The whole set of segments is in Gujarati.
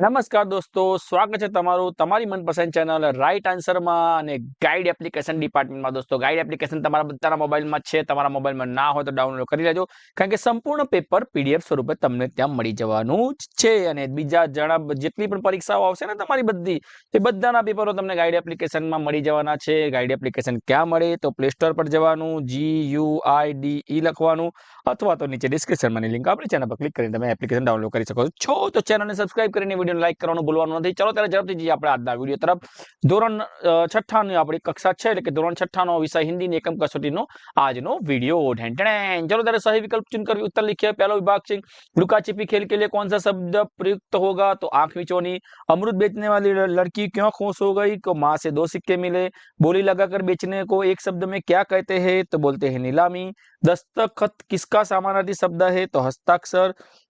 નમસ્કાર દોસ્તો સ્વાગત છે તમારું તમારી મનપસંદ ચેનલ રાઈટ આન્સરમાં અને ગાઈડ એપ્લિકેશન ડિપાર્ટમેન્ટમાં દોસ્તો ગાઈડ એપ્લિકેશન તમારા બધાના મોબાઈલમાં છે તમારા મોબાઈલમાં ના હોય તો ડાઉનલોડ કરી લેજો કારણ કે સંપૂર્ણ પેપર પીડીએફ સ્વરૂપે તમને ત્યાં મળી જવાનું છે અને બીજા જણા જેટલી પણ પરીક્ષાઓ આવશે ને તમારી બધી તે બધાના પેપરો તમને ગાઈડ એપ્લિકેશનમાં મળી જવાના છે ગાઈડ એપ્લિકેશન ક્યાં મળે તો પ્લે સ્ટોર પર જવાનું G you I D E લખવાનું અથવા તો નીચે ડિસ્ક્રિપ્શનમાંની લિંક આપણી ચેનલ પર ક્લિક કરીને તમે એપ્લિકેશન ડાઉનલોડ કરી શકો છો તો ચેનલને સબસ્ક્રાઈબ કરીને लाइक करवानो भूलवानो नथी चलो तारा जल्दी जी आपरे आज ना वीडियो तरफ ધોરણ 68 ની આપડી કક્ષા 6 એટલે કે ધોરણ 68 નો વિષય હિન્દી ની એકમ કસોટી નો આજ નો વિડિયો ઓઢણ ટણે ચલો દર સાહી વિકલ્પ ચિન કરવી ઉત્તર લખીએ પહેલો વિભાગ સૃકાચીપી ખેલ કે લે કોનસા શબ્દ પ્રયુક્ત હોગા તો આંખ મીચોની અમૃત વેચને વાલી લડકી ક્યાં ખોસ હો ગઈ કો માં સે દો સિક્કે મિલે બોલી લગાકર વેચને કો એક શબ્દ મેં ક્યાં કહેતે હે તો બોલતે હે નીલામી દસ્તખત કિસ્કા સમાનાર્થી શબ્દ હે તો હસ્તાક્ષર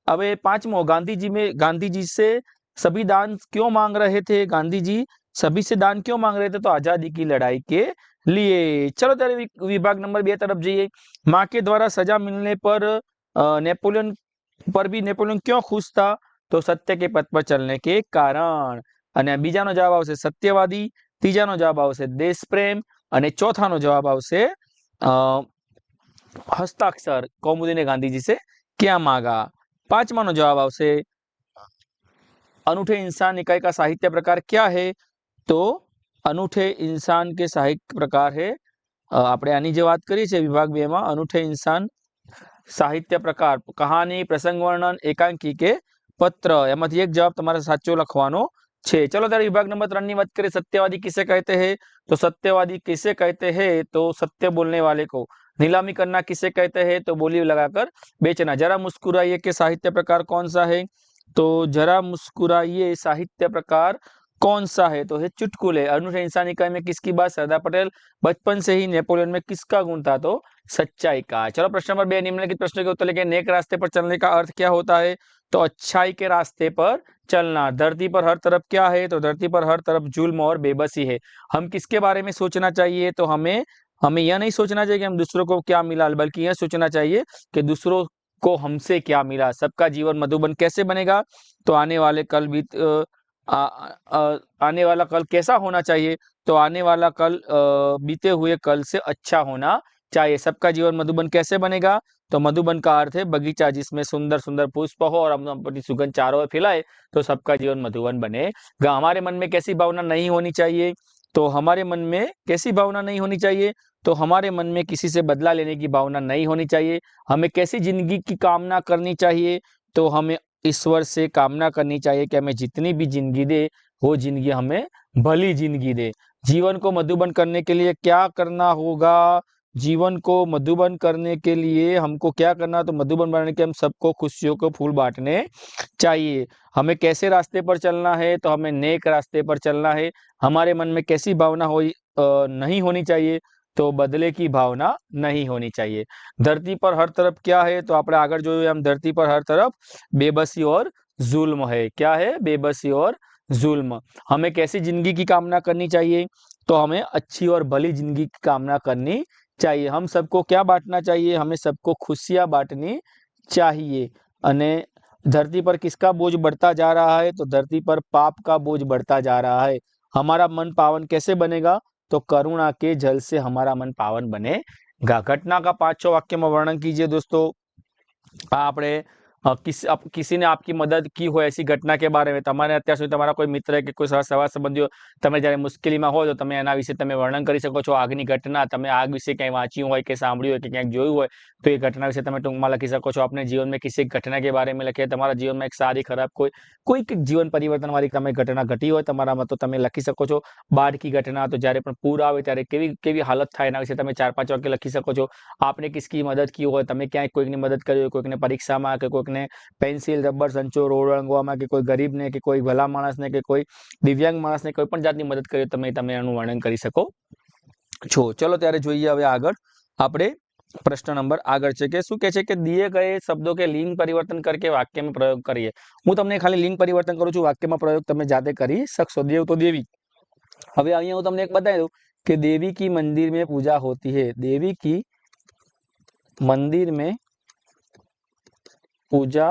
अब पांचवो गांधी जी में गांधी जी से सभी दान क्यों मांग रहे थे गांधी जी सभी से दान क्यों मांग रहे थे तो आजादी की लड़ाई के लिए चलो तेरे विभाग नंबर बे तरफ जाइए माँ के द्वारा सजा मिलने पर नेपोलियन पर भी नेपोलियन क्यों खुश था तो सत्य के કે पर चलने के कारण કારણ बीजा ना जवाब सत्यवादी तीजा ना जवाब आश प्रेम चौथा ना जवाब आस्ताक्षर कौमुदी ने गांधी जी से क्या मांगा पांचवा जवाब हाँ। अनूठे इंसान इकाई का साहित्य प्रकार क्या है तो अनूठे इंसान के साहित्य प्रकार है अपने आनी बात करी विभाग बे में इंसान साहित्य प्रकार कहानी प्रसंग वर्णन एकांकी के पत्र एम एक जवाब साचो लखवा चलो तरह विभाग नंबर त्री बात करें सत्यवादी किसे कहते हैं तो सत्यवादी किसे कहते हैं तो सत्य बोलने वाले को नीलामी करना किसे कहते हैं तो बोली लगाकर बेचना जरा मुस्कुराइए के साहित्य प्रकार कौन सा है तो जरा मुस्कुराइए साहित्य प्रकार कौन सा है तो है चुटकुले अनुठ इंसानी कह में किसकी बात सरदार पटेल बचपन से ही नेपोलियन में किसका गुण था तो सच्चाई का चलो प्रश्न नंबर बे निम्नलिखित प्रश्न के उत्तर लेके नेक रास्ते पर चलने का अर्थ क्या होता है तो अच्छाई के रास्ते पर चलना धरती पर हर तरफ क्या है तो धरती पर हर तरफ जुल्म और बेबसी है हम किसके बारे में सोचना चाहिए तो हमें हमें यह नहीं सोचना चाहिए कि हम दूसरों को क्या मिला बल्कि यह सोचना चाहिए कि दूसरों को हमसे क्या मिला सबका जीवन मधुबन कैसे बनेगा तो आने वाले कल भी आ, आ, आने वाला कल कैसा होना चाहिए तो आने वाला कल आ, बीते हुए कल से अच्छा होना चाहिए सबका जीवन मधुबन कैसे बनेगा तो मधुबन का अर्थ है बगीचा जिसमें सुंदर सुंदर पुष्प हो और हम अपनी सुगंध चारों ओर फैलाए तो सबका जीवन मधुबन बनेगा हमारे मन में कैसी भावना नहीं होनी चाहिए तो हमारे मन में कैसी भावना नहीं होनी चाहिए तो हमारे मन में किसी से बदला लेने की भावना नहीं होनी चाहिए हमें कैसी जिंदगी की कामना करनी चाहिए तो हमें ईश्वर से कामना करनी चाहिए कि हमें जितनी भी जिंदगी दे वो जिंदगी हमें भली जिंदगी दे जीवन को मधुबन करने के लिए क्या करना होगा जीवन को मधुबन करने के लिए हमको क्या करना तो मधुबन बनाने के हम सबको खुशियों को फूल बांटने चाहिए हमें कैसे रास्ते पर चलना है तो हमें नेक रास्ते पर चलना है हमारे मन में कैसी भावना हो नहीं होनी चाहिए तो बदले की भावना नहीं होनी चाहिए धरती पर हर तरफ क्या है तो आप आगे जो એમ ધરતી પર હર તરફ બેબસી जुल्म है क्या है बेबसी और जुल्म हमें कैसी जिंदगी की कामना करनी चाहिए तो हमें अच्छी और भली जिंदगी की कामना करनी चाहिए हम सबको क्या बांटना चाहिए हमें सबको खुशियां बांटनी चाहिए अने धरती पर किसका बोझ बढ़ता जा रहा है तो धरती पर पाप का बोझ बढ़ता जा रहा है हमारा मन पावन कैसे बनेगा तो करुणा के जल से हमारा मन पावन बनेगा घटना का पांचों वाक्य में वर्णन कीजिए दोस्तों आप किस आप, किसी ने आपकी मदद की ઘટના કે બારે મેં તમારે અત્યાર સુધી તમારા કોઈ મિત્ર કે કોઈ સવા સંબંધીઓ તમે જ્યારે મુશ્કેલીમાં હોય તો તમે એના વિશે તમે વર્ણન કરી શકો છો આગની ઘટના તમે આગ વિશે ક્યાંય વાંચ્યું હોય કે સાંભળ્યું હોય કે ક્યાંક જોયું હોય તો એ ઘટના વિશે તમે ટૂંકમાં લખી શકો છો આપને જીવનમાં કિસી ઘટના કે બારે મેં લખીએ તમારા જીવનમાં એક સારી ખરાબ કોઈ કોઈક જીવન પરિવર્તનવાળી તમે ઘટના ઘટી હોય તમારામાં તો તમે લખી શકો છો બાળકી ઘટના તો જ્યારે પણ પૂર આવે ત્યારે કેવી કેવી હાલત થાય એના વિશે તમે ચાર પાંચ વાક્ય લખી શકો છો આપણે કિસકી મદદ કી હોય તમે ક્યાંય કોઈકની મદદ કરી હોય કોઈકને પરીક્ષામાં કે કોઈક પેન્સિલ રબર સંચો રોડ રંગવા માં કે કોઈ ગરીબ ને કે કોઈ ભલા માણસ ને કે કોઈ દિવ્યાંગ માણસ ને કોઈ પણ જાત ની મદદ કરી તમે તમે એનું વર્ણન કરી શકો છો ચલો ત્યારે જોઈએ હવે આગળ આપણે પ્રશ્ન નંબર આગળ છે કે શું કહે છે કે دیے گئے શબ્દો કે લિંગ પરિવર્તન करके वाक्य में प्रयोग करिए હું તમને ખાલી લિંગ પરિવર્તન કરું છું वाक्य में प्रयोग તમે જાતે કરી શકશો દેવ તો દેવી હવે અહીં હું તમને એક બતાય તો કે દેવી કી મંદિર મે પૂજા હોતી હૈ દેવી કી મંદિર મે पूजा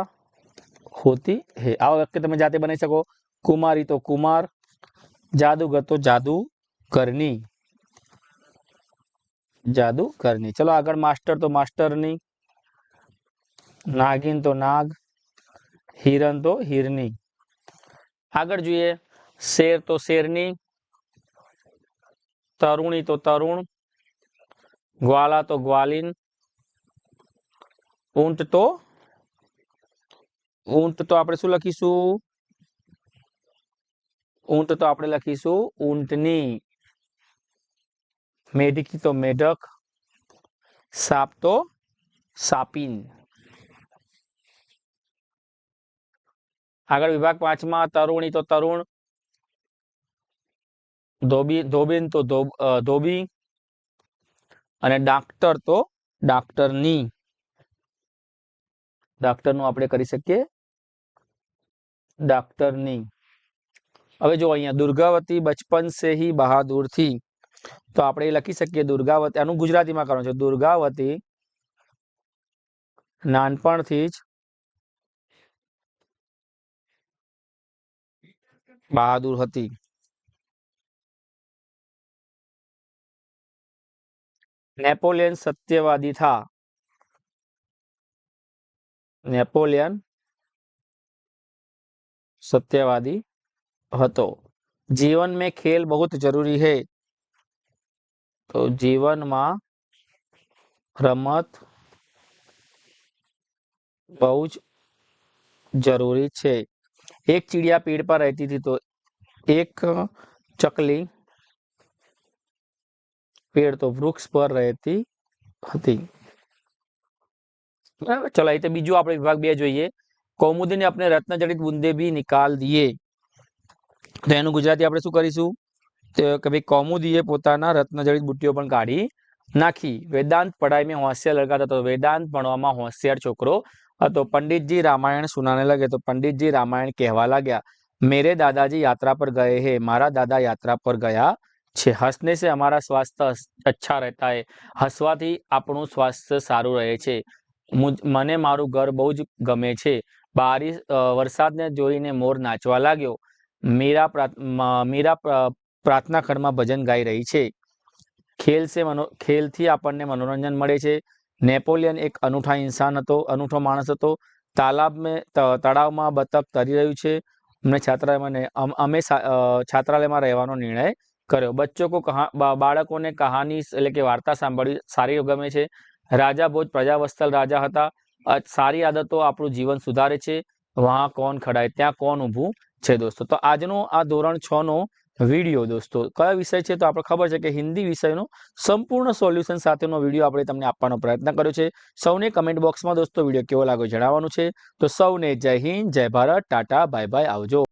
होती है आओ वक्य तुम तो जाते बनाई सको कुमारी तो कुमार जादूगर तो जादू करनी जादू करनी चलो आगे मास्टर तो मास्टर नी नागिन तो नाग हिरन तो हिरनी आग जुए शेर तो शेरनी तरुणी तो तरुण ग्वाला तो ग्वालिन ऊंट तो ઊંટ તો આપણે શું લખીશું ઊંટ તો આપણે લખીશું ઊંટની મેઢકી તો મેઢક સાપ તો સાપીન આગળ વિભાગ પાંચમાં તરુણી તો તરુણ ધોબી ધોબીન તો ધોબી અને ડાક્ટર તો ડાક્ટરની ડાક્ટરનું આપણે કરી શકીએ ડાક્ટરની હવે જો અહીંયા દુર્ગાવતી બચપન સે હી બહાદુર થી તો આપણે લખી શકીએ દુર્ગાવતી આનું ગુજરાતીમાં કરવાનું છે દુર્ગાવતી નાનપણથી જ બહાદુર હતી નેપોલિયન સત્યવાદી થા નેપોલિયન सत्यवादी हतो जीवन में खेल बहुत जरूरी है तो जीवन में रमत बहुत जरूरी छे एक चिड़िया पेड़ पर रहती थी तो एक चकली पेड़ तो वृक्ष पर रहती थी बराबर चलो तो अ बीजू आप विभाग बे जो કૌમુદી ને આપણે રત્નજડિત બુંદે બી નિકાલ દિયે તો એનું ગુજરાતી આપણે શું કરીશું કે ભાઈ કૌમુદીએ પોતાના રત્નજડિત બુટ્ટીઓ પણ કાઢી નાખી વેદાંત પઢાઈ મેં હોશિયાર લગાતા હતો વેદાંત ભણવામાં હોશિયાર છોકરો હતો પંડિતજી રામાયણ સુનાને લગે તો પંડિતજી રામાયણ કહેવા લાગ્યા મેરે દાદાજી યાત્રા પર ગયે હે મારા દાદા યાત્રા પર ગયા છે હસને સે અમારા સ્વાસ્થ્ય અચ્છા રહેતા હે હસવાથી આપણું સ્વાસ્થ્ય સારું રહે છે મને મારું ઘર બહુ જ ગમે છે બારીશ વરસાદને જોઈને મોર નાચવા લાગ્યો મીરા મીરા પ્રાર્થના ઘરમાં ભજન ગાઈ રહી છે ખેલ છે મનો ખેલથી આપણને મનોરંજન મળે છે નેપોલિયન એક અનૂઠા ઇન્સાન હતો અનૂઠો માણસ હતો તાલાબ મેં તળાવમાં બતક તરી રહ્યું છે અમને છાત્રાલયમાં અમે છાત્રાલયમાં રહેવાનો નિર્ણય કર્યો બચ્ચો કો કહા બાળકોને કહાની એટલે કે વાર્તા સાંભળવી સારી ગમે છે રાજા ભોજ પ્રજાવસ્થલ રાજા હતા સારી આદતો આપણું જીવન સુધારે છે વહાં કોણ ખડાય ત્યાં કોણ ઊભું છે દોસ્તો તો આજનો આ ધોરણ છ નો વિડીયો દોસ્તો કયો વિષય છે તો આપણે ખબર છે કે હિન્દી વિષયનો સંપૂર્ણ સોલ્યુશન સાથેનો વિડીયો આપણે તમને આપવાનો પ્રયત્ન કર્યો છે સૌને કમેન્ટ બોક્સમાં દોસ્તો વિડીયો કેવો લાગ્યો જણાવવાનું છે તો સૌને જય હિન્દ જય ભારત ટાટા બાય બાય આવજો